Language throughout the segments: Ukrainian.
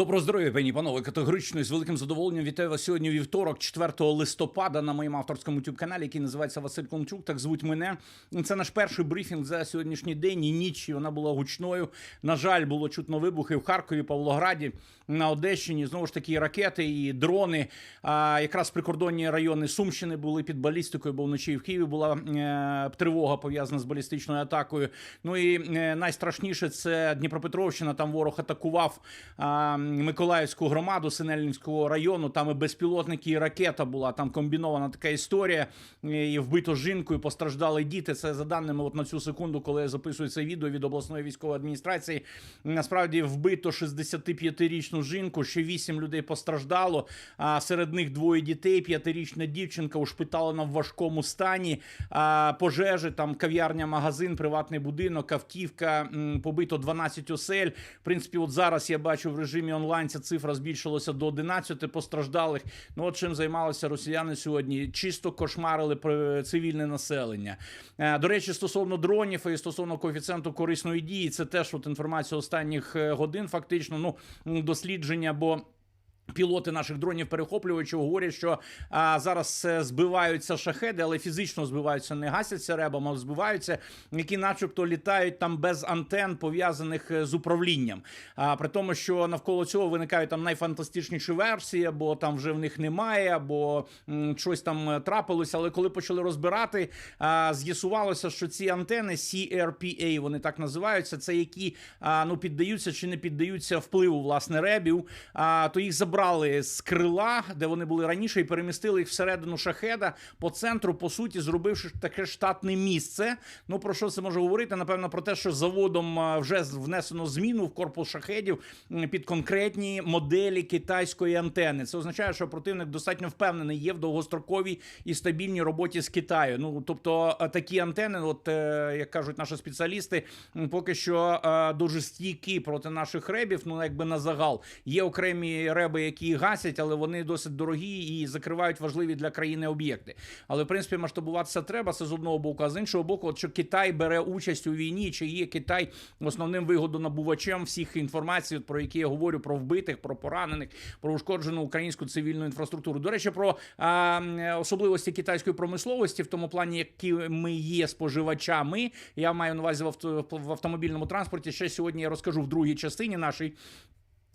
Доброго здоров'я, пані панове. Категорично і з великим задоволенням вітаю вас сьогодні вівторок, 4 листопада, на моєму авторському youtube каналі, який називається Василь Клончук. Так звуть мене. Це наш перший брифінг за сьогоднішній день і ніч. і Вона була гучною. На жаль, було чутно вибухи в Харкові, Павлограді, на Одещині. Знову ж таки, і ракети і дрони. А якраз прикордонні райони Сумщини були під балістикою, бо вночі в Києві була е, тривога пов'язана з балістичною атакою. Ну і е, найстрашніше це Дніпропетровщина. Там ворог атакував. А, Миколаївську громаду Синельницького району. Там і безпілотники, і ракета була. Там комбінована така історія. І вбито жінку, і постраждали діти. Це за даними от на цю секунду, коли я записую це відео від обласної військової адміністрації. Насправді вбито 65-річну жінку. Ще 8 людей постраждало. А серед них двоє дітей. П'ятирічна дівчинка ушпиталена в важкому стані. А пожежі там кав'ярня, магазин, приватний будинок, автівка. Побито 12 осель. В принципі, от зараз я бачу в режимі онлайн ця цифра збільшилася до 11 постраждалих. Ну от чим займалися росіяни сьогодні? Чисто кошмарили про цивільне населення. Е, До речі, стосовно дронів і стосовно коефіцієнту корисної дії, це теж от інформація останніх е, годин, фактично, ну дослідження, бо. Пілоти наших дронів перехоплювачів говорять, що а, зараз е, збиваються шахеди, але фізично збиваються, не гасяться ребом, а збиваються, які, начебто, літають там без антен, пов'язаних е, з управлінням. А при тому, що навколо цього виникають там найфантастичніші версії, або там вже в них немає, або м, щось там е, трапилося. Але коли почали розбирати, а, з'ясувалося, що ці антени CRPA, вони так називаються, це які а, ну піддаються чи не піддаються впливу власне ребів. А то їх забрали з крила, де вони були раніше, і перемістили їх всередину шахеда по центру, по суті, зробивши таке штатне місце. Ну про що це може говорити? Напевно, про те, що заводом вже внесено зміну в корпус шахедів під конкретні моделі китайської антени. Це означає, що противник достатньо впевнений є в довгостроковій і стабільній роботі з Китаю. Ну тобто такі антени, от е, як кажуть наші спеціалісти, поки що дуже стійкі проти наших ребів. Ну якби на загал є окремі реби, які гасять, але вони досить дорогі і закривають важливі для країни об'єкти. Але в принципі масштабуватися треба. Це з одного боку, а з іншого боку, от що Китай бере участь у війні, чи є Китай основним вигодонабувачем всіх інформацій, про які я говорю про вбитих, про поранених, про ушкоджену українську цивільну інфраструктуру. До речі, про а, особливості китайської промисловості в тому плані, які ми є споживачами. Я маю на увазі в авто- в автомобільному транспорті. Ще сьогодні я розкажу в другій частині нашій.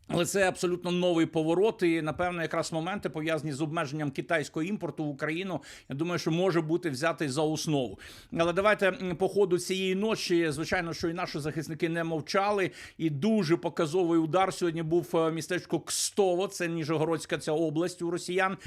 Але це абсолютно новий поворот, і напевно, якраз моменти пов'язані з обмеженням китайського імпорту в Україну. Я думаю, що може бути взятий за основу. Але давайте по ходу цієї ночі, звичайно, що і наші захисники не мовчали. І дуже показовий удар сьогодні був е, містечко Кстово, це Ніжегородська ця область у росіян.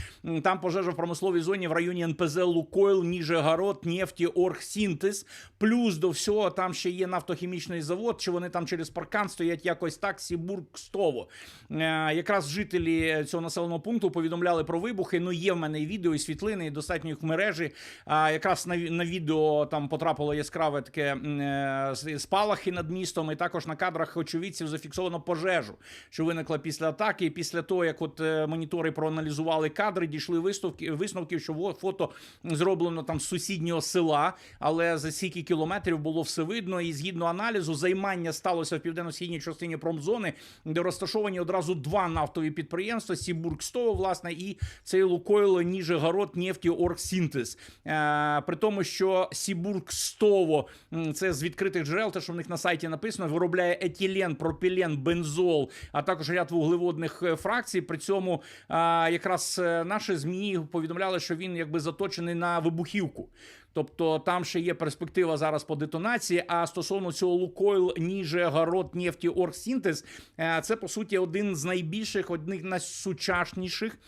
Там пожежа в промисловій зоні в районі НПЗ Лукойл, Ніжегород, Нефті, Оргсінтез. Плюс до всього там ще є нафтохімічний завод. Чи вони там через паркан стоять якось так? Сібург Кстово. Е, Якраз жителі цього населеного пункту повідомляли про вибухи. Ну є в мене і відео, і світлини, і достатньо їх в мережі. А якраз на, на відео там потрапило яскраве таке м, е, спалахи над містом, і також на кадрах очевидців зафіксовано пожежу, що виникла після атаки. І після того, як от е, монітори проаналізували кадри, дійшли висновки висновків, що фото зроблено там з сусіднього села, але за скільки кілометрів було все видно. І згідно аналізу, займання сталося в південно-східній частині промзони, де розташовані одразу два нафтові підприємства: Сібургстово, власне, і цей Лукойл Ніжегород Нефті Оргсінтез. Е, при тому, що Сібургстово це з відкритих джерел, те, що в них на сайті написано, виробляє етилен, пропілен, бензол, а також ряд вуглеводних е, фракцій. При цьому е, якраз наші змі повідомляли, що він якби заточений на вибухівку. Тобто там ще є перспектива зараз по детонації. А стосовно цього Лукойл Ніжегород Нефті Оргсінтез, е, це по суті один з найбільших, одних з найсучасніших.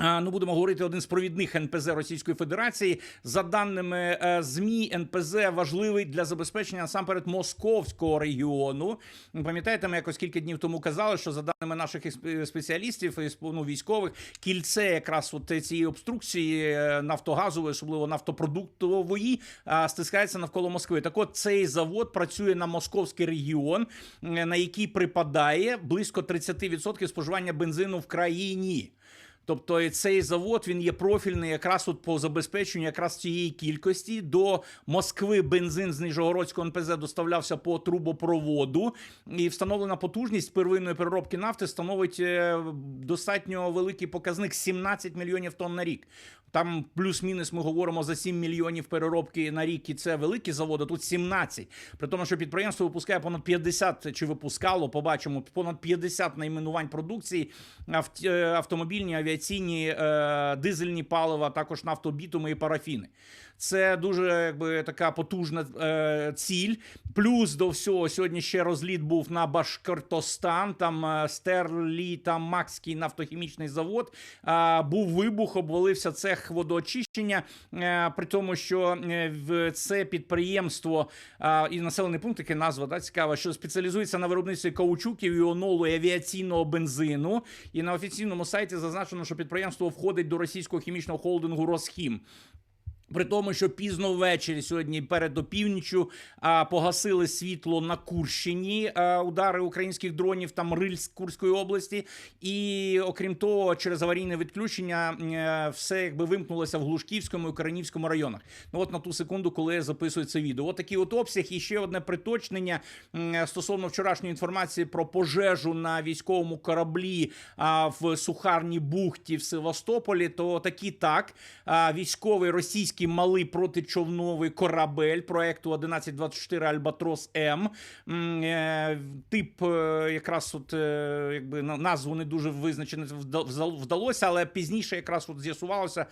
Ну, будемо говорити, один з провідних НПЗ Російської Федерації. За даними е, ЗМІ, НПЗ важливий для забезпечення насамперед московського регіону. Пам'ятаєте, ми якось кілька днів тому казали, що за даними наших спеціалістів, і ну, військових, кільце якраз от цієї обструкції е, нафтогазової, особливо нафтопродуктової, стискається навколо Москви. Так от цей завод працює на московський регіон, е, на який припадає близько 30% споживання бензину в країні. Тобто цей завод він є профільний якраз от по забезпеченню якраз цієї кількості. До Москви бензин з Нижегородського НПЗ доставлявся по трубопроводу, і встановлена потужність первинної переробки нафти становить е, достатньо великий показник 17 мільйонів тонн на рік. Там плюс-мінус ми говоримо за 7 мільйонів переробки на рік, і це великі заводи. Тут 17. При тому, що підприємство випускає понад 50, чи випускало, побачимо, понад 50 найменувань продукції, е, автомобільні, авіаційні, е, дизельні палива, також нафтобітуми і парафіни. Це дуже якби така потужна е, ціль. Плюс до всього сьогодні ще розліт був на Башкортостан. Там е, Стерлі, там Макський нафтохімічний завод. Е, був вибух, обвалився цех водоочищення. Е, при тому, що е, в це підприємство е, і населений пункт, яке назва да, цікава, що спеціалізується на виробництві каучуків, іонолу і авіаційного бензину. І на офіційному сайті зазначено, що підприємство входить до російського хімічного холдингу Росхім. При тому, що пізно ввечері сьогодні перед опівнічю погасили світло на Курщині, удари українських дронів там Рильськ Курської області, і окрім того, через аварійне відключення е, все якби вимкнулося в Глушківському і Каранівському районах. Ну от на ту секунду, коли я записую це відео, от такий от обсяг. І ще одне приточнення м, стосовно вчорашньої інформації про пожежу на військовому кораблі а, в Сухарній бухті в Севастополі. То такі так військовий російський малий протичовновий корабель проекту 1124 Альбатрос М. Е, Тип е, якраз от е, якби назву не дуже вза- вдалося, але пізніше якраз от з'ясувалося,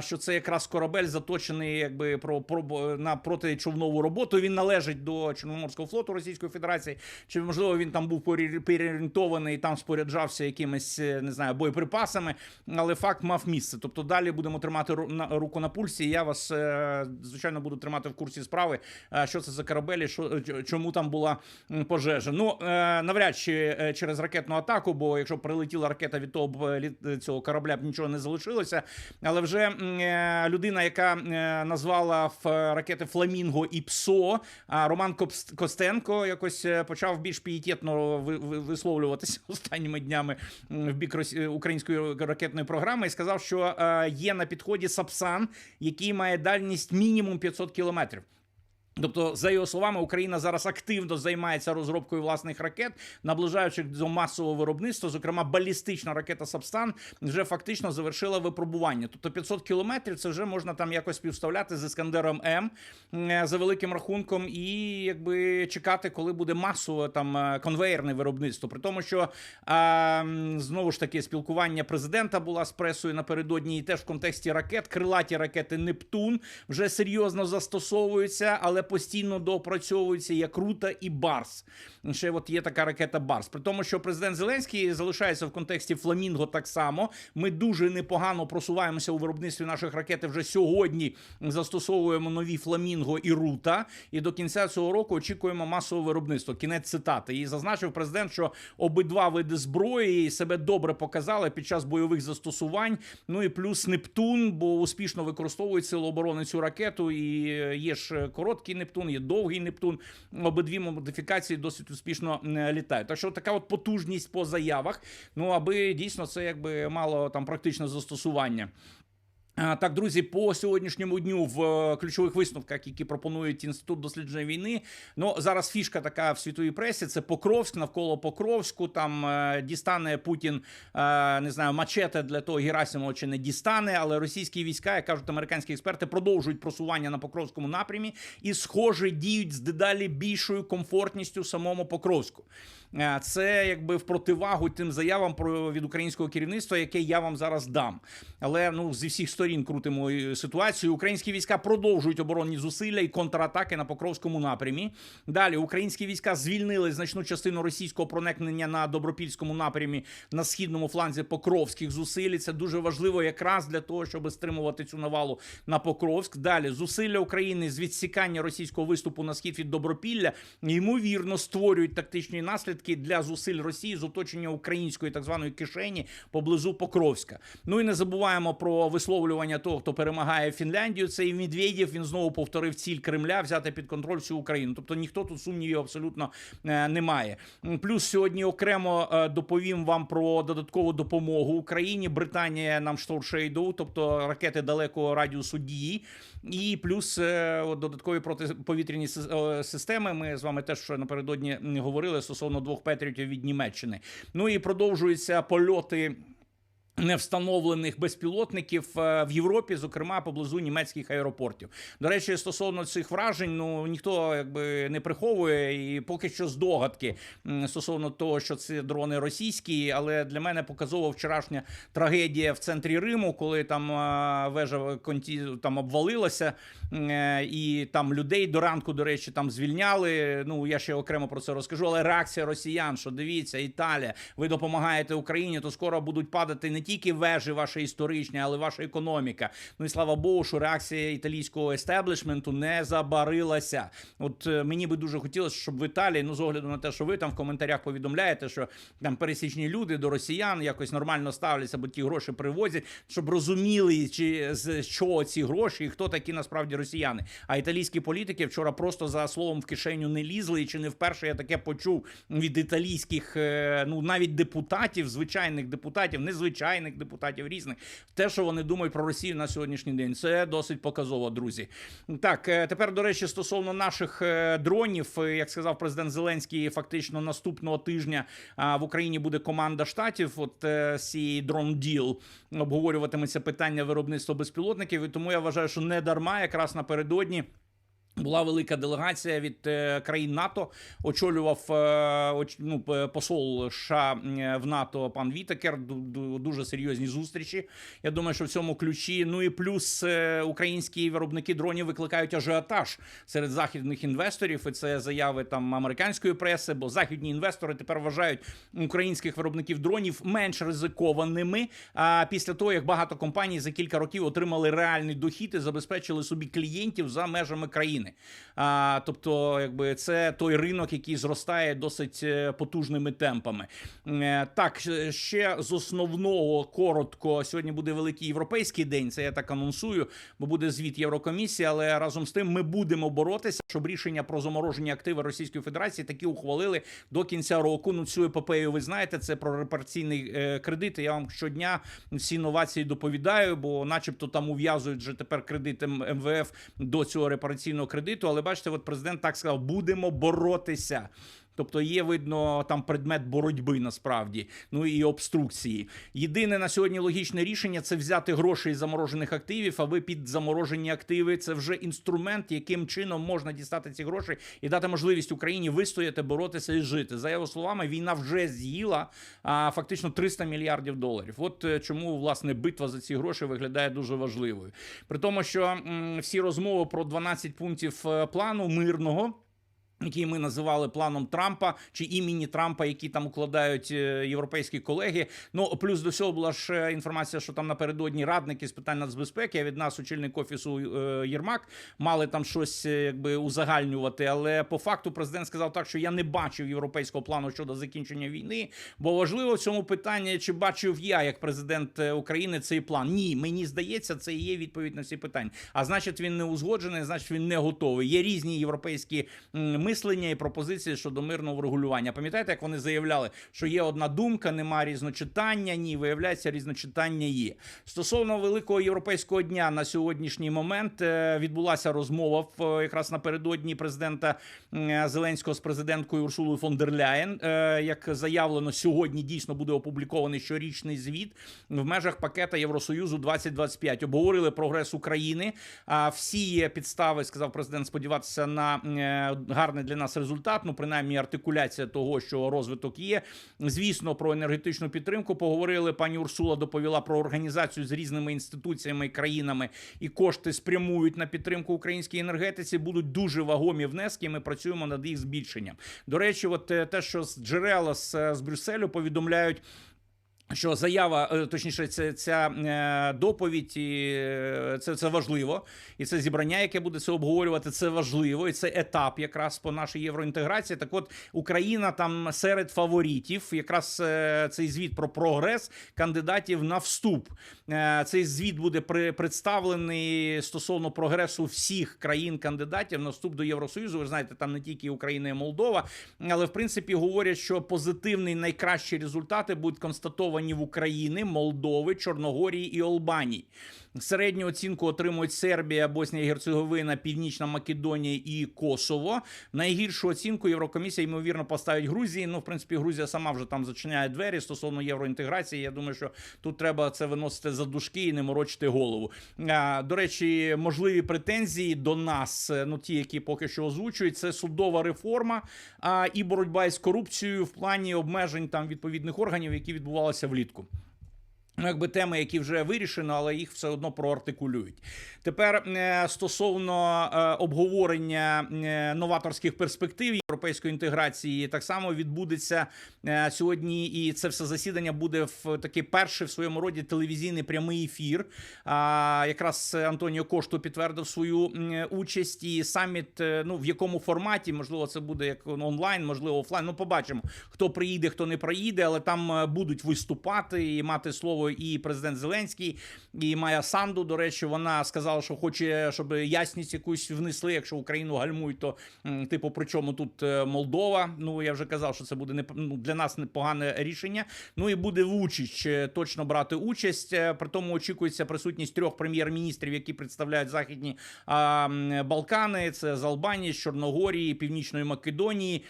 що це якраз корабель заточений якби про, про на протичовнову роботу. Він належить до Чорноморського флоту Російської Федерації. Чи можливо він там був переорієнтований, там споряджався якимись не знаю боєприпасами, але факт мав місце. Тобто далі будемо тримати руку на пульсі. Я вас е, звичайно буду тримати в курсі справи. е, Що це за корабель, що чому там була пожежа? Ну е, навряд чи через ракетну атаку, бо якщо прилетіла ракета від того цього корабля б нічого не залишилося. Але вже людина, яка назвала в ракети Фламінго і ПСО, Роман Костенко якось почав більш пієтетно ви- ви- висловлюватися останніми днями в бік української ракетної програми і сказав, що є на підході Сапсан, який має дальність мінімум 500 кілометрів. Тобто, за його словами, Україна зараз активно займається розробкою власних ракет, наближаючи до масового виробництва. Зокрема, балістична ракета Сапстан вже фактично завершила випробування. Тобто 500 кілометрів це вже можна там якось співставляти з Іскандером М е, за великим рахунком, і якби чекати, коли буде масове там е, конвейерне виробництво. При тому, що м, знову ж таки спілкування президента була з пресою напередодні, і теж в контексті ракет крилаті ракети Нептун вже серйозно застосовуються, але постійно доопрацьовуються як Рута і Барс. Ще от є така ракета Барс. При тому, що президент Зеленський залишається в контексті Фламінго так само. Ми дуже непогано просуваємося у виробництві наших ракет. Вже сьогодні застосовуємо нові Фламінго і Рута. І до кінця цього року очікуємо масове виробництво. Кінець цитати. І зазначив президент, що обидва види зброї себе добре показали під час бойових застосувань. Ну і плюс Нептун, бо успішно використовують сили оборони цю ракету. І е, є ж короткий Нептун, є довгий Нептун. Обидві модифікації досить успішно літають. Так що така от потужність по заявах. Ну аби дійсно це якби мало там практичне застосування. Так, друзі, по сьогоднішньому дню в е, ключових висновках, які пропонують інститут дослідження війни. Ну зараз фішка така в світовій пресі. Це Покровськ, навколо Покровську. Там е, дістане Путін, е, не знаю, мачете для того Герасимова чи не дістане, але російські війська, як кажуть американські експерти, продовжують просування на Покровському напрямі і, схоже, діють з дедалі більшою комфортністю самому Покровську. Е, Це якби в противагу тим заявам про від українського керівництва, яке я вам зараз дам. Але ну зі всіх сторін крутимо е, ситуацію. Українські війська продовжують оборонні зусилля і контратаки на Покровському напрямі. Далі українські війська звільнили значну частину російського проникнення на добропільському напрямі на східному фланзі Покровських зусиль. Це дуже важливо якраз для того, щоб стримувати цю навалу на Покровськ. Далі зусилля України з відсікання російського виступу на схід від Добропілля ймовірно створюють тактичні наслідки для зусиль Росії з оточення української так званої кишені поблизу Покровська. Ну і не забуваємо про висловлювання того, хто перемагає Фінляндію. Це і Медведєв. Він знову повторив ціль Кремля взяти під контроль всю Україну. Тобто ніхто тут сумнівів абсолютно е, немає. Плюс сьогодні окремо е, доповім вам про додаткову допомогу Україні. Британія нам шторшейду, тобто ракети далекого радіусу дії. І плюс е, от додаткові протиповітряні е, системи. Ми з вами теж що напередодні говорили стосовно двох петріотів від Німеччини. Ну і продовжуються польоти. Невстановлених безпілотників е, в Європі, зокрема поблизу німецьких аеропортів. До речі, стосовно цих вражень, ну ніхто якби не приховує, і поки що здогадки стосовно того, що це дрони російські. Але для мене показова вчорашня трагедія в центрі Риму, коли там е, вежа конті там обвалилася, е, і там людей до ранку, до речі, там звільняли. Ну я ще окремо про це розкажу. Але реакція росіян, що дивіться, Італія, ви допомагаєте Україні, то скоро будуть падати не тільки вежі ваші історичні, але ваша економіка. Ну і слава Богу, що реакція італійського естеблішменту не забарилася. От е, мені би дуже хотілося, щоб в Італії, ну з огляду на те, що ви там в коментарях повідомляєте, що там пересічні люди до росіян якось нормально ставляться, бо ті гроші привозять, щоб розуміли, чи з чого ці гроші і хто такі насправді росіяни. А італійські політики вчора просто за словом в кишеню не лізли, і чи не вперше я таке почув від італійських, е, ну навіть депутатів, звичайних депутатів, незвичайних депутатів різних, те, що вони думають про Росію на сьогоднішній день, це досить показово, друзі. Так, е, тепер до речі, стосовно наших е, дронів, е, як сказав президент Зеленський, фактично наступного тижня в Україні буде команда штатів. От цієї дрон діл обговорюватиметься питання виробництва безпілотників. І тому я вважаю, що не дарма, якраз напередодні. Була велика делегація від е, країн НАТО. Очолював е, ну, посол США е, в НАТО пан Вітакер. Ду- ду- Дуже серйозні зустрічі. Я думаю, що в цьому ключі. Ну і плюс українські виробники дронів викликають ажіотаж серед західних інвесторів. І це заяви там американської преси, бо західні інвестори тепер вважають українських виробників дронів менш ризикованими. А після того, як багато компаній за кілька років отримали реальний дохід і забезпечили собі клієнтів за межами країни. А, тобто, якби це той ринок, який зростає досить е, потужними темпами. Е, Так, ще- з основного коротко. Сьогодні буде великий європейський день. Це я так анонсую, бо буде звіт Єврокомісії. Але разом з тим ми будемо боротися, щоб рішення про замороження активи Російської Федерації таки ухвалили до кінця року. Ну цю епопею ви знаєте. Це про репарційний е, кредит. Я вам щодня всі новації доповідаю, бо, начебто, там ув'язують вже тепер кредит М- МВФ до цього репараційного. Але бачите, от президент так сказав: будемо боротися. Тобто є видно там предмет боротьби насправді, ну і обструкції. Єдине на сьогодні логічне рішення це взяти гроші із заморожених активів. А ви під заморожені активи це вже інструмент, яким чином можна дістати ці гроші і дати можливість Україні вистояти, боротися і жити. За його словами, війна вже з'їла а, фактично 300 мільярдів доларів. От е, чому власне битва за ці гроші виглядає дуже важливою. При тому, що м, всі розмови про 12 пунктів е, плану мирного. Який ми називали планом Трампа чи імені Трампа, які там укладають е, європейські колеги. Ну плюс до цього була ж інформація, що там напередодні радники з питань нацбезпеки від нас, очільник офісу е, Єрмак, мали там щось е, якби узагальнювати. Але по факту президент сказав так, що я не бачив європейського плану щодо закінчення війни. Бо важливо в цьому питанні, чи бачив я як президент України цей план. Ні, мені здається, це і є відповідь на всі питання. А значить, він не узгоджений, значить він не готовий. Є різні європейські м, мислення і пропозиції щодо мирного врегулювання. Пам'ятаєте, як вони заявляли, що є одна думка, нема різночитання? Ні, виявляється, різночитання є. Стосовно великого європейського дня на сьогоднішній момент е, відбулася розмова в е, якраз напередодні президента Зеленського з президенткою Урсулою фон дер Ляєн. Е, Як заявлено, сьогодні дійсно буде опублікований щорічний звіт в межах пакета Євросоюзу 2025. Обговорили прогрес України. А всі є підстави, сказав президент, сподіватися на е, гарний для нас результат. Ну, принаймні, артикуляція того, що розвиток є. Звісно, про енергетичну підтримку поговорили. Пані Урсула доповіла про організацію з різними інституціями і країнами, і кошти спрямують на підтримку українській енергетиці. Будуть дуже вагомі внески. Ми працюємо над їх збільшенням. До речі, от е, те, що з джерела з, з Брюсселю повідомляють. Що заява, е, точніше, це ця е, доповідь, і е, це, це важливо, і це зібрання, яке буде це обговорювати, це важливо, і це етап якраз по нашій євроінтеграції. Так, от Україна там серед фаворитів, якраз цей звіт про прогрес кандидатів на вступ. Цей звіт буде представлений стосовно прогресу всіх країн-кандидатів на вступ до Євросоюзу. Ви знаєте, там не тільки Україна і Молдова, але в принципі говорять, що позитивний найкращі результати будуть констатовані в Україні, Молдови, Чорногорії і Албанії. Середню оцінку отримують Сербія, Боснія і Герцеговина, Північна Македонія і Косово. Найгіршу оцінку Єврокомісія ймовірно поставить Грузії. Ну, в принципі, Грузія сама вже там зачиняє двері стосовно євроінтеграції. Я думаю, що тут треба це виносити за дужки і не морочити голову. А, До речі, можливі претензії до нас, е, ну ті, які поки що озвучують, це судова реформа а, і боротьба із корупцією в плані обмежень там відповідних органів, які відбувалися влітку. Ну, якби теми, які вже вирішено, але їх все одно проартикулюють. Тепер е, стосовно е, обговорення е, новаторських перспектив європейської інтеграції, так само відбудеться сьогодні, і це все засідання буде в такий перший в своєму роді телевізійний прямий ефір. Якраз Антоніо Кошто підтвердив свою участь і саміт. Ну в якому форматі, можливо, це буде як онлайн, можливо, офлайн. Ну, побачимо, хто приїде, хто не приїде, але там будуть виступати і мати слово і президент Зеленський, і Майя Санду. До речі, вона сказала, що хоче, щоб ясність якусь внесли. Якщо Україну гальмують, то типу, при чому тут е, Молдова? Ну я вже казав, що це буде не ну, для нас непогане рішення. Ну і буде Вучич е, точно брати участь. Е, При тому очікується присутність трьох прем'єр-міністрів, які представляють західні а, Балкани. Це з Албанії, з Чорногорії, Північної Македонії.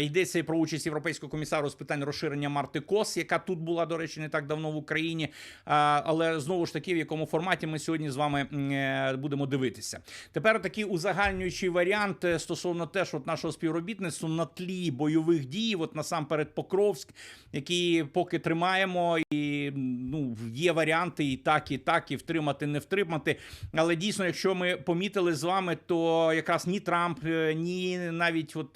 Йдеться про участь європейського комісару з питань розширення Марти Кос, яка тут була, до речі, не так давно в Україні. Але знову ж таки, в якому форматі ми сьогодні з вами е, будемо дивитися. Тепер такий узагальнюючий варіант е, стосовно теж от нашого співробітництва на тлі бойових дій. От насамперед Покровськ, які поки тримаємо, і ну є варіанти і так, і так, і втримати, не втримати. Але дійсно, якщо ми помітили з вами, то якраз ні Трамп, е, ні навіть от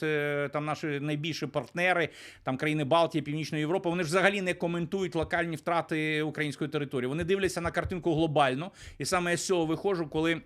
там наші найбільші партнери, там країни Балтії, Північної Європи, вони ж взагалі не коментують локальні втрати української території. Вони дивляться на картинку глобально, і саме я з цього виходжу, коли.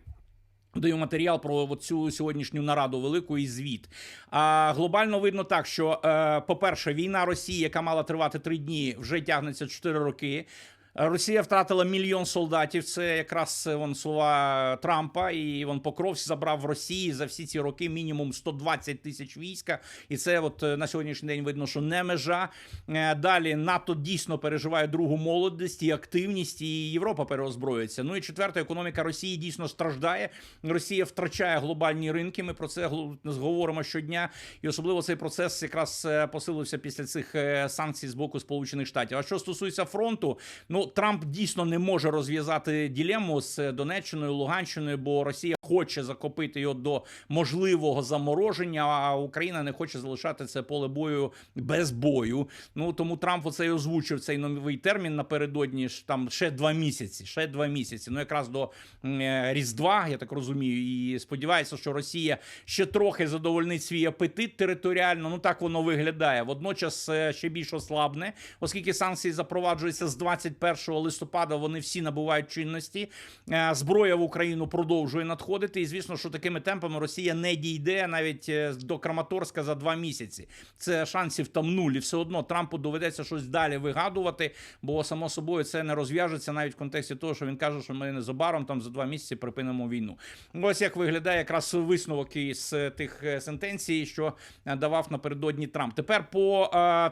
Даю матеріал про цю сьогоднішню нараду велику і звіт. А глобально видно так, що, е, по-перше, війна Росії, яка мала тривати три дні, вже тягнеться чотири роки. Росія втратила мільйон солдатів. Це якраз е, вон слова Трампа. І вон Покровськ забрав в Росії за всі ці роки мінімум 120 тисяч війська. І це от е, на сьогоднішній день видно, що не межа. Е, Далі НАТО дійсно переживає другу молодість і активність, і Європа переозброюється. Ну і четверта економіка Росії дійсно страждає. Росія втрачає глобальні ринки. Ми про це говоримо щодня. І особливо цей процес якраз посилився після цих санкцій з боку Сполучених Штатів. А що стосується фронту, ну Трамп дійсно не може розв'язати ділему з Донеччиною, Луганщиною, бо Росія хоче закопити його до можливого замороження, а Україна не хоче залишати це поле бою без бою. Ну тому Трамп оце й озвучив цей новий термін напередодні ж там ще два місяці. Ще два місяці. Ну якраз до е, Різдва, я так розумію, і сподівається, що Росія ще трохи задовольнить свій апетит територіально. Ну так воно виглядає. Водночас е, ще більш ослабне, оскільки санкції запроваджуються з 21 листопада. Вони всі набувають чинності. Е, Зброя в Україну продовжує надходити. І звісно, що такими темпами Росія не дійде навіть е, до Краматорська за два місяці. Це шансів там нуль. І все одно Трампу доведеться щось далі вигадувати, бо само собою це не розв'яжеться навіть в контексті того, що він каже, що ми незабаром там за два місяці припинимо війну. Ось як виглядає якраз висновок із е, тих е, сентенцій, що давав напередодні Трамп. Тепер по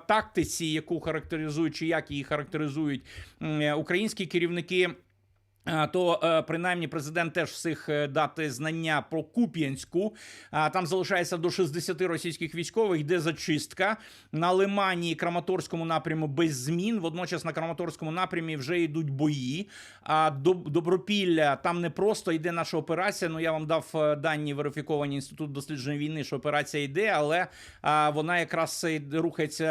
тактиці, яку характеризують, чи як її характеризують українські керівники. То е, принаймні президент теж всіх е, дати знання про Куп'янську. Там залишається до 60 російських військових. Йде зачистка на Лимані і Краматорському напряму без змін. Водночас на Краматорському напрямі вже йдуть бої. А Доб- Добропілля там не просто йде наша операція. Ну я вам дав е, дані верифіковані інститут дослідження війни, що операція йде, але вона якраз рухається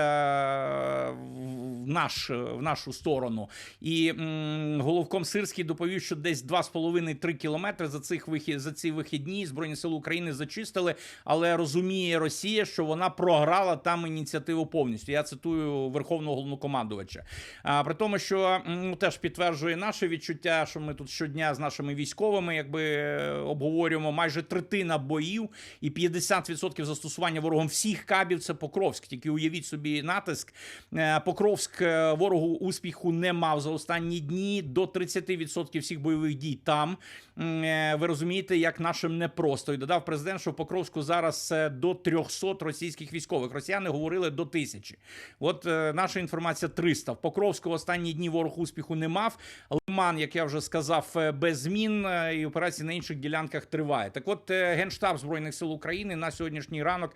в наш в нашу сторону. І м, головком Сирський доповів, що десь 2,5-3 кілометри за цих вихід за ці вихідні збройні сили України зачистили, але розуміє Росія, що вона програла там ініціативу повністю. Я цитую верховного головнокомандувача. А при тому, що ну, теж підтверджує наше відчуття, що ми тут щодня з нашими військовими, якби е, обговорюємо майже третина боїв і 50% застосування ворогом всіх кабів. Це Покровськ. Тільки уявіть собі натиск. Е, Покровськ е, ворогу успіху не мав за останні дні до 30% всіх бойових дій там. Е, Ви розумієте, як нашим непросто. І додав президент, що в Покровську зараз е, до 300 російських військових. Росіяни говорили до тисячі. От е, наша інформація 300. В Покровську останні дні ворог успіху не мав. Лиман, як я вже сказав, без змін і операції на інших ділянках триває. Так, от генштаб збройних сил України на сьогоднішній ранок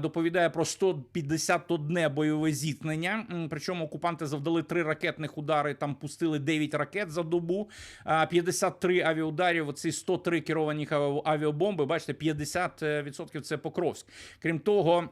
доповідає про 151 бойове зіткнення. Причому окупанти завдали три ракетних удари. Там пустили 9 ракет за добу, 53 авіаударів. Оці 103 керовані авіабомби. Бачите, 50% це Покровськ. Крім того.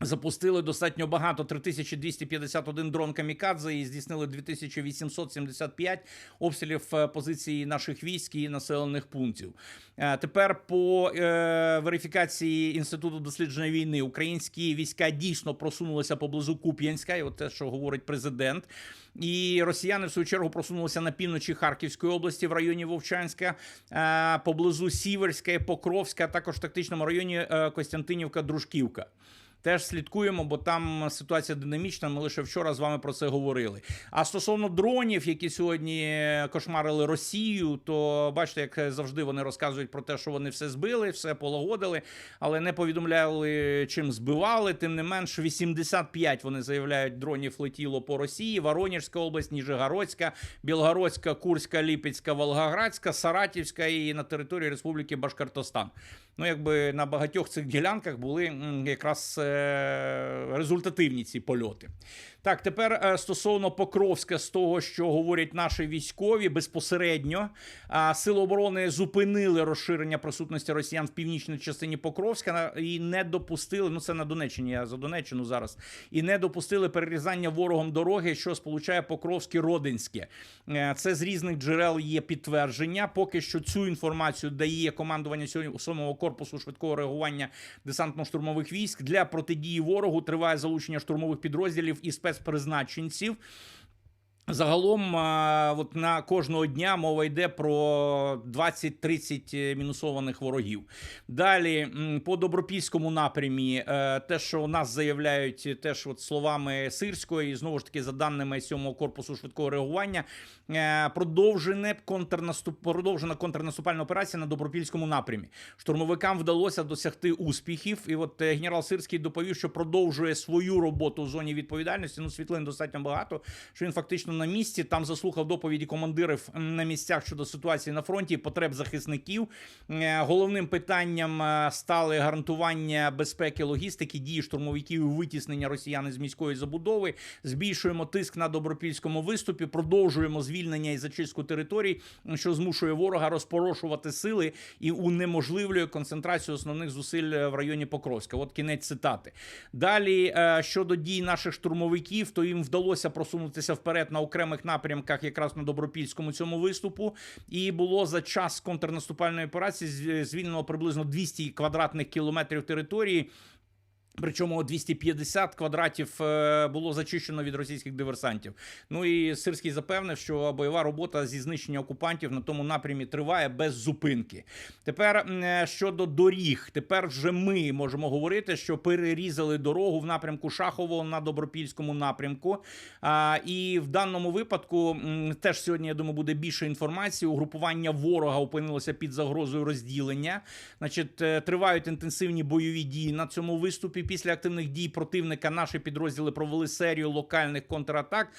Запустили достатньо багато 3251 дрон камікадзе і здійснили 2875 обстрілів е, позиції наших військ і населених пунктів. Е, Тепер по е, верифікації інституту дослідження війни українські війська дійсно просунулися поблизу Куп'янська, і от те, що говорить президент. І росіяни в свою чергу просунулися на півночі Харківської області в районі Вовчанська, е, поблизу Сіверська, Покровська, а також в тактичному районі Костянтинівка, Дружківка. Теж слідкуємо, бо там ситуація динамічна. Ми лише вчора з вами про це говорили. А стосовно дронів, які сьогодні кошмарили Росію, то бачите, як завжди вони розказують про те, що вони все збили, все полагодили, але не повідомляли, чим збивали. Тим не менш, 85 вони заявляють, дронів летіло по Росії. Воронежська область, Ніжегородська, Білгородська, Курська, Ліпецька, Волгоградська, Саратівська і на території Республіки Башкортостан. Ну, якби на багатьох цих ділянках були якраз е, результативні ці польоти. Так, тепер е, стосовно Покровська, з того, що говорять наші військові, безпосередньо сили оборони зупинили розширення присутності росіян в північній частині Покровська і не допустили. Ну це на Донеччині. Я за Донеччину зараз і не допустили перерізання ворогом дороги, що сполучає Покровське Родинське. Е, Це з різних джерел є підтвердження. Поки що цю інформацію дає командування сьогодні 7-го корпусу швидкого реагування десантно-штурмових військ для протидії ворогу. Триває залучення штурмових підрозділів і спецпризначенців. Загалом, от на кожного дня мова йде про 20-30 мінусованих ворогів. Далі по добропільському напрямі, е, те, що у нас заявляють, теж от словами Сирської, і знову ж таки за даними 7-го корпусу швидкого реагування, е, продовжене контрнаступ, продовжена контрнаступальна операція на добропільському напрямі. Штурмовикам вдалося досягти успіхів. І от е, генерал Сирський доповів, що продовжує свою роботу в зоні відповідальності. Ну, світлин достатньо багато. Що він фактично на місці там заслухав доповіді командирів на місцях щодо ситуації на фронті, потреб захисників. Е, Головним питанням е, стали гарантування безпеки логістики, дії штурмовиків і витіснення росіян з міської забудови. Збільшуємо тиск на добропільському виступі, продовжуємо звільнення і зачистку територій, що змушує ворога розпорошувати сили і унеможливлює концентрацію основних зусиль е, в районі Покровська. От кінець цитати. Далі щодо дій наших штурмовиків, то їм вдалося просунутися вперед на окремих напрямках, якраз на добропільському цьому виступу. І було за час контрнаступальної операції звільнено приблизно 200 квадратних кілометрів території. Причому 250 квадратів е, було зачищено від російських диверсантів. Ну і Сирський запевнив, що бойова робота зі знищення окупантів на тому напрямі триває без зупинки. Тепер е, щодо доріг, тепер вже ми можемо говорити, що перерізали дорогу в напрямку Шахового на Добропільському напрямку. І в даному випадку теж сьогодні, я думаю, буде більше інформації. Угрупування ворога опинилося під загрозою розділення. Значить, е, тривають інтенсивні бойові дії на цьому виступі. Після активних дій противника наші підрозділи провели серію локальних контратак,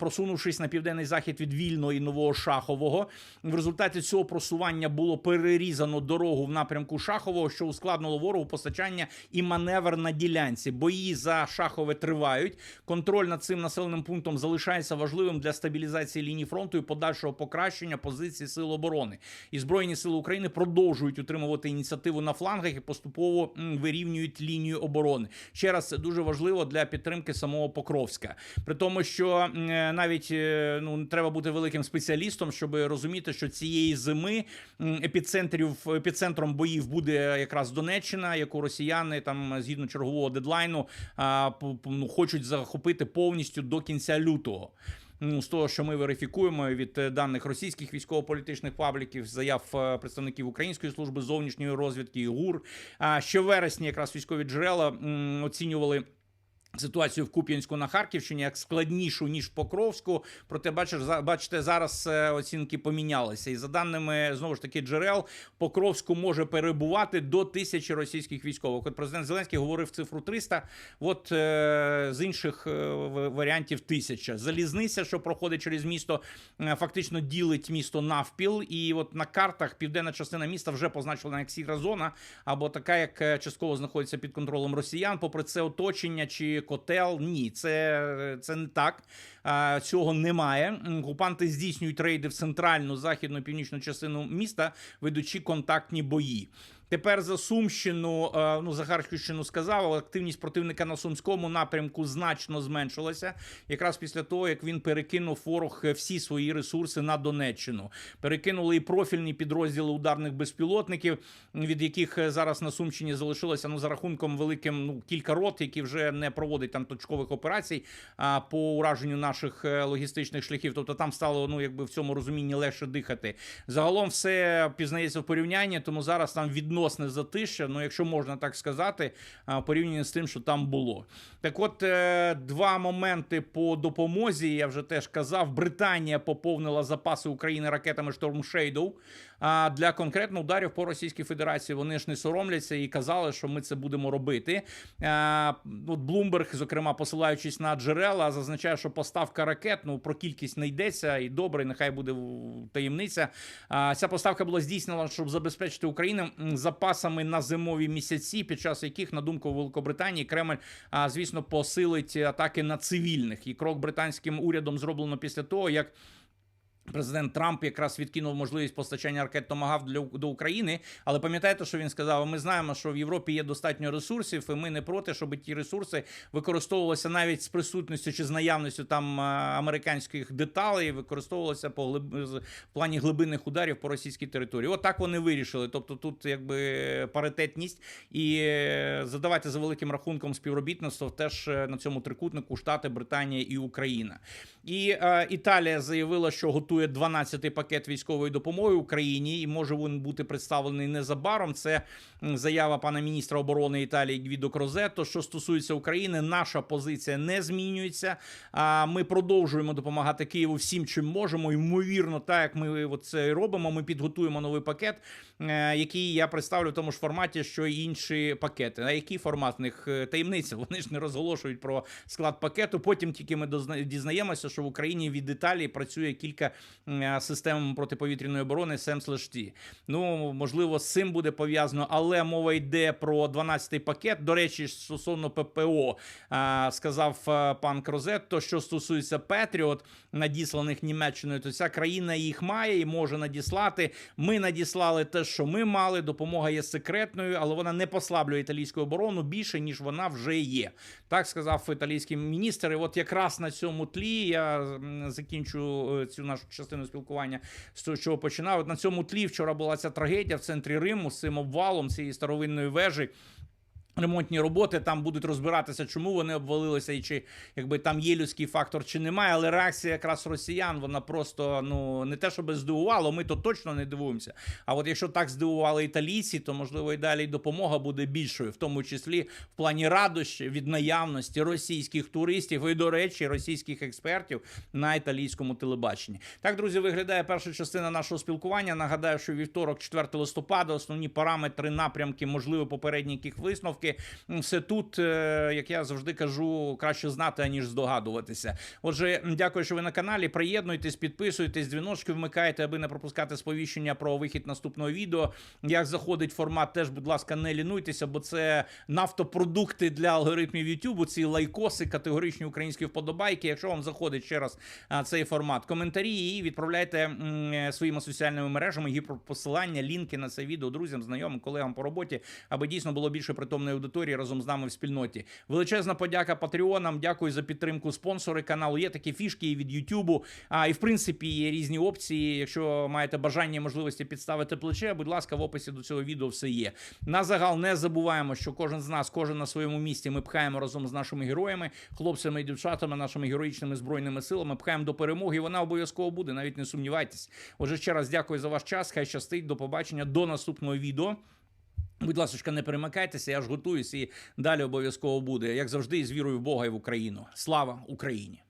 просунувшись на південний захід від вільного і нового Шахового. В результаті цього просування було перерізано дорогу в напрямку Шахового, що ускладнило ворогу постачання і маневр на ділянці. Бої за Шахове тривають. Контроль над цим населеним пунктом залишається важливим для стабілізації лінії фронту і подальшого покращення позиції сил оборони. І збройні сили України продовжують утримувати ініціативу на флангах і поступово вирівнюють лінію оборони. Оборони. Ще раз це дуже важливо для підтримки самого Покровська. При тому, що е, навіть е, ну треба бути великим спеціалістом, щоб розуміти, що цієї зими епіцентрів епіцентром боїв буде якраз Донеччина, яку росіяни там згідно чергового дедлайну ну, хочуть захопити повністю до кінця лютого. Ну, з того, що ми верифікуємо від е, даних російських військово-політичних пабліків, заяв е, представників Української служби зовнішньої розвідки і ГУР. А ще вересні якраз військові джерела оцінювали. Ситуацію в Куп'янську на Харківщині як складнішу ніж в Покровську. Проте бачиш, бачите, зараз е, оцінки помінялися. І за даними знову ж таки джерел, Покровську може перебувати до тисячі російських військових. От президент Зеленський говорив цифру 300, От е, з інших е, варіантів тисяча. Залізниця, що проходить через місто, е, фактично ділить місто навпіл. І от на картах південна частина міста вже позначена як сіра зона, або така, як частково знаходиться під контролем росіян. Попри це оточення чи котел, ні, це, це не так. Цього немає. Окупанти здійснюють рейди в центральну, західну, північну частину міста, ведучи контактні бої. Тепер за Сумщину, е, ну за Харківщину сказав, але активність противника на сумському напрямку значно зменшилася. Якраз після того, як він перекинув ворог е, всі свої ресурси на Донеччину. Перекинули і профільні підрозділи ударних безпілотників, від яких е, зараз на Сумщині залишилося ну за рахунком великим ну кілька рот, які вже не проводять там точкових операцій а, по ураженню наших логістичних шляхів. Тобто там стало ну якби в цьому розумінні легше дихати. Загалом все пізнається в порівнянні, тому зараз там відносне затишя, ну якщо можна так сказати, порівняно з тим, що там було. Так, от е, два моменти по допомозі. Я вже теж казав. Британія поповнила запаси України ракетами Storm Shadow. А для конкретно ударів по Російській Федерації вони ж не соромляться і казали, що ми це будемо робити. От Bloomberg, зокрема, посилаючись на джерела, зазначає, що поставка ракет ну про кількість не йдеться, і добре, нехай буде таємниця. Ця поставка була здійснена, щоб забезпечити Україну м, запасами на зимові місяці, під час яких, на думку Великобританії, Кремль, звісно, посилить атаки на цивільних. І крок британським урядом зроблено після того, як. Президент Трамп якраз відкинув можливість постачання ракет Томагав для до України. Але пам'ятаєте, що він сказав? Ми знаємо, що в Європі є достатньо ресурсів, і ми не проти, щоб ті ресурси використовувалися навіть з присутністю чи з наявністю там американських деталей, використовувалися по глиб... в плані глибинних ударів по російській території. От вони вирішили. Тобто тут якби паритетність і е, задавайте за великим рахунком співробітництво теж е, на цьому трикутнику Штати, Британія і Україна. І е, Італія заявила, що готує 12-й пакет військової допомоги Україні, і може він бути представлений незабаром. Це заява пана міністра оборони Італії Гвідо Крозетто. Що стосується України, наша позиція не змінюється. А ми продовжуємо допомагати Києву всім, чим можемо. Ймовірно, так як ми це робимо. Ми підготуємо новий пакет, е, який я представлю в тому ж форматі, що й інші пакети. А який формат в них е, таємниця? Вони ж не розголошують про склад пакету. Потім тільки ми дізнаємося, що в Україні від Італії працює кілька систем протиповітряної оборони SEM-T. Ну можливо, з цим буде пов'язано, але мова йде про 12-й пакет. До речі, стосовно ППО сказав пан Крозетто, що стосується Петріот, надісланих Німеччиною, то ця країна їх має і може надіслати. Ми надіслали те, що ми мали. Допомога є секретною, але вона не послаблює італійську оборону більше ніж вона вже є. Так сказав італійський міністр. І от якраз на цьому тлі я закінчу е, цю нашу частину спілкування з того, чого починав. От на цьому тлі вчора була ця трагедія в центрі Риму з цим обвалом цієї старовинної вежі. Ремонтні роботи там будуть розбиратися, чому вони обвалилися, і чи якби там є людський фактор, чи немає. Але реакція якраз росіян вона просто ну не те, щоб здивувала. Ми то точно не дивуємося. А от якщо так здивували італійці, то можливо і далі допомога буде більшою, в тому числі в плані радощі від наявності російських туристів і, до речі, російських експертів на італійському телебаченні. Так, друзі, виглядає перша частина нашого спілкування. Нагадаю, що вівторок, 4 листопада, основні параметри, напрямки, можливо, попередні яких висновки. М, Все тут, е, як я завжди кажу, краще знати, аніж здогадуватися. Отже, дякую, що ви на каналі. Приєднуйтесь, підписуйтесь, дзвіночки вмикайте, аби не пропускати сповіщення про вихід наступного відео. Як заходить формат, теж, будь ласка, не лінуйтеся, бо це нафтопродукти для алгоритмів YouTube, ці лайкоси, категоричні українські вподобайки. Якщо вам заходить ще раз цей формат, коментарі і відправляйте своїми соціальними мережами гіперпосилання, лінки на це відео друзям, знайомим, колегам по роботі, аби дійсно було більше притомної аудиторії разом з нами в спільноті. Величезна подяка патреонам. Дякую за підтримку спонсори каналу. Є такі фішки і від Ютубу. А і в принципі є різні опції. Якщо маєте бажання і можливості підставити плече, будь ласка, в описі до цього відео все є. На загал не забуваємо, що кожен з нас, кожен на своєму місці, ми пхаємо разом з нашими героями, хлопцями і дівчатами, нашими героїчними збройними силами. Пхаємо до перемоги. Вона обов'язково буде, навіть не сумнівайтесь. Отже, ще раз дякую за ваш час. Хай щастить. До побачення до наступного відео. Будь ласка, не перемикайтеся, я ж готуюсь і далі обов'язково буде. Як завжди, з вірою в Бога і в Україну. Слава Україні!